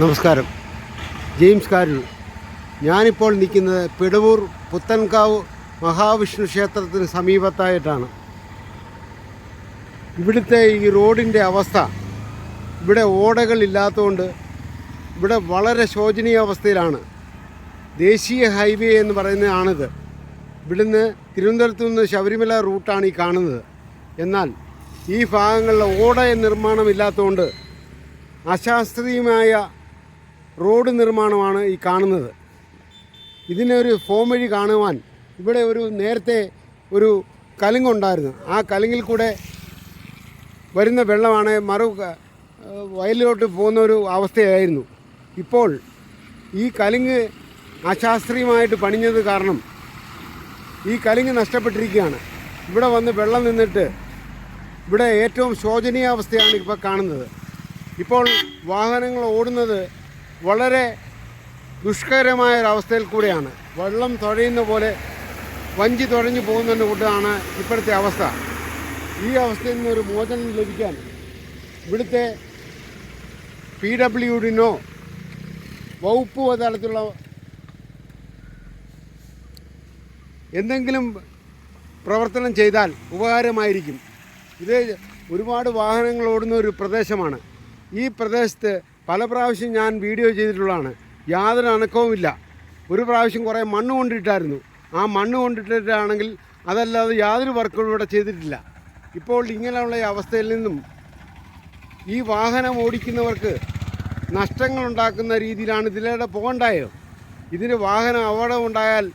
നമസ്കാരം. ജെയിംസ് കാരുൾ ഞാനിപ്പോൾ നിൽക്കുന്നത് പിടവൂർ പുത്തൻകാവ് മഹാവിഷ്ണു ക്ഷേത്രത്തിന് സമീപത്തായിട്ടാണ്. ഇവിടുത്തെ ഈ റോഡിന്റെ അവസ്ഥ ഇവിടെ ഓടകളില്ലാത്തതുകൊണ്ട് ഇവിടെ വളരെ ശോചനീയ അവസ്ഥയിലാണ്. ദേശീയ ഹൈവേ എന്ന് പറയുന്നതാണിത്. ഇവിടുന്ന് തിരുവനന്തപുരത്തു നിന്ന് ശബരിമല റൂട്ടാണ് ഈ കാണുന്നത്. എന്നാൽ ഈ ഭാഗങ്ങളിൽ ഓട നിർമ്മാണമില്ലാത്തതുകൊണ്ട് അശാസ്ത്രീയമായ റോഡ് നിർമ്മാണമാണ് ഈ കാണുന്നത്. ഇതിനൊരു ഫോം വഴി കാണുവാൻ ഇവിടെ ഒരു നേരത്തെ ഒരു കലുങ്കുണ്ടായിരുന്നു ആ കലുങ്ങിൽ കൂടെ വരുന്ന വെള്ളമാണ് മറു വയലിലോട്ട് പോകുന്ന ഒരു അവസ്ഥയായിരുന്നു. ഇപ്പോൾ ഈ കലുങ്ങ് അശാസ്ത്രീയമായിട്ട് പണിഞ്ഞത് കാരണം ഈ കലുങ്ങ് നഷ്ടപ്പെട്ടിരിക്കുകയാണ്. ഇവിടെ വന്ന് വെള്ളം നിന്നിട്ട് ഇവിടെ ഏറ്റവും ശോചനീയാവസ്ഥയാണ് ഇപ്പോൾ കാണുന്നത്. ഇപ്പോൾ വാഹനങ്ങൾ ഓടുന്നത് വളരെ ദുഷ്കരമായ ഒരവസ്ഥയിൽ കൂടെയാണ്. വെള്ളം തുഴയുന്ന പോലെ വഞ്ചി തുഴഞ്ഞു പോകുന്നതിന്റെ കൂട്ടാണ് ഇപ്പോഴത്തെ അവസ്ഥ. ഈ അവസ്ഥയിൽ നിന്നൊരു മോചനം ലഭിക്കാൻ ഇവിടുത്തെ പി ഡബ്ല്യു ഡിനോ വകുപ്പ് തലത്തിലുള്ള എന്തെങ്കിലും പ്രവർത്തനം ചെയ്താൽ ഉപകാരമായിരിക്കും. ഇത് ഒരുപാട് വാഹനങ്ങൾ ഓടുന്ന ഒരു പ്രദേശമാണ്. ഈ പ്രദേശത്ത് പല പ്രാവശ്യം ഞാൻ വീഡിയോ ചെയ്തിട്ടുള്ളതാണ്. യാതൊരു അനക്കവുമില്ല. ഒരു പ്രാവശ്യം കുറേ മണ്ണ് കൊണ്ടിട്ടായിരുന്നു. ആ മണ്ണ് കൊണ്ടിട്ടിട്ടാണെങ്കിൽ അതല്ലാതെ യാതൊരു വർക്കുകളും ഇവിടെ ചെയ്തിട്ടില്ല. ഇപ്പോൾ ഇങ്ങനെയുള്ള അവസ്ഥയിൽ നിന്നും ഈ വാഹനം ഓടിക്കുന്നവർക്ക് നഷ്ടങ്ങൾ ഉണ്ടാക്കുന്ന രീതിയിലാണ് ഇതിലൂടെ പോകണ്ടായോ? ഇതിന് വാഹനം അപകടം ഉണ്ടായാൽ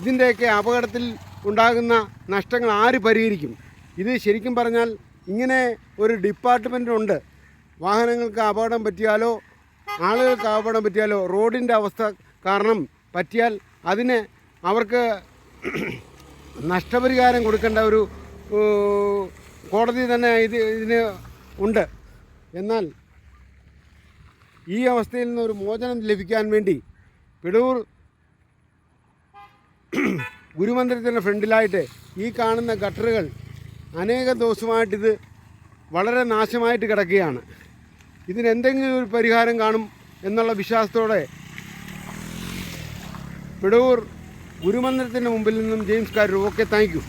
ഇതിന്റെയൊക്കെ അപകടത്തിൽ ഉണ്ടാകുന്ന നഷ്ടങ്ങൾ ആര് പരിഹരിക്കും? ഇത് ശരിക്കും പറഞ്ഞാൽ ഇങ്ങനെ ഒരു ഡിപ്പാർട്ട്മെന്റ് ഉണ്ട്. വാഹനങ്ങൾക്ക് അപകടം പറ്റിയാലോ ആളുകൾക്ക് അപകടം പറ്റിയാലോ റോഡിന്റെ അവസ്ഥ കാരണം പറ്റിയാൽ അതിന് അവർക്ക് നഷ്ടപരിഹാരം കൊടുക്കേണ്ട ഒരു കോടതി തന്നെ ഇത് ഇതിന് ഉണ്ട്. എന്നാൽ ഈ അവസ്ഥയിൽ നിന്ന് ഒരു മോചനം ലഭിക്കാൻ വേണ്ടി പിടൂർ ഗുരുമന്ദിരത്തിന്റെ ഫ്രണ്ടിലായിട്ട് ഈ കാണുന്ന ഗട്ടറുകൾ അനേക ദിവസമായിട്ടിത് വളരെ നാശമായിട്ട് കിടക്കുകയാണ്. ഇതിന് എന്തെങ്കിലും ഒരു പരിഹാരം കാണും എന്നുള്ള വിശ്വാസത്തോടെ പിടവൂർ ഗുരുമന്ദിരത്തിന്റെ മുമ്പിൽ നിന്നും James Karoor okay thank you.